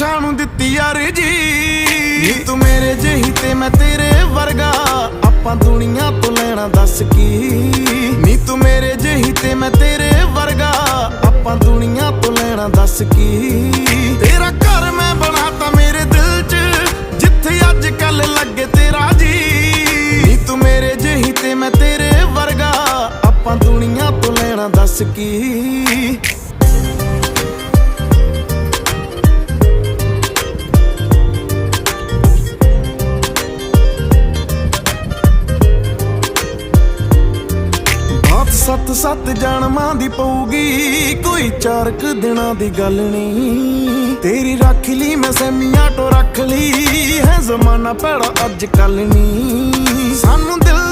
ਨਸ਼ਾ ਨੂੰ ਦਿੱਤੀ ਯਾਰ ਜੀ ਤੂੰ ਮੇਰੇ ਜਹੀ ਤੇ ਮੈਂ ਤੇਰੇ ਵਰਗਾ। ਆਪਾਂ ਦੁਨੀਆ ਤੋਂ ਲੈਣਾ ਦੱਸ ਕੀ? ਨੀ। ਤੂੰ ਮੇਰੇ ਜਹੀ ਤੇ ਮੈਂ ਤੇਰੇ ਵਰਗਾ। ਆਪਾਂ ਦੁਨੀਆ ਤੋਂ ਲੈਣਾ ਦੱਸ ਕੀ? ਤੇਰਾ ਘਰ ਮੈਂ ਬਣਾਤਾ ਮੇਰੇ ਦਿਲ 'ਚ। ਜਿੱਥੇ ਅੱਜ ਕੱਲ ਲੱਗੇ ਤੇਰਾ ਜੀ ਨੀ ਤੂੰ ਮੇਰੇ ਜਹੀ ਤੇ ਮੈਂ ਤੇਰੇ ਵਰਗਾ। ਆਪਾਂ ਦੁਨੀਆ ਤੋਂ ਲੈਣਾ ਦੱਸ ਕੀ? ਸੱਤ ਸੱਤ ਜਨਮਾਂ ਦੀ ਪਊਗੀ। ਕੋਈ ਚਾਰਕ ਦਿਨਾਂ ਦੀ ਗੱਲ ਨਹੀਂ। ਤੇਰੀ ਰੱਖ ਲਈ ਮੈਂ ਸੈਮੀਆਂ ਟੋ ਰੱਖ ਲਈ। ਹੈ ਜ਼ਮਾਨਾ ਭੈੜਾ ਅੱਜ ਕੱਲ ਨਹੀਂ। ਸਾਨੂੰ ਦਿਲ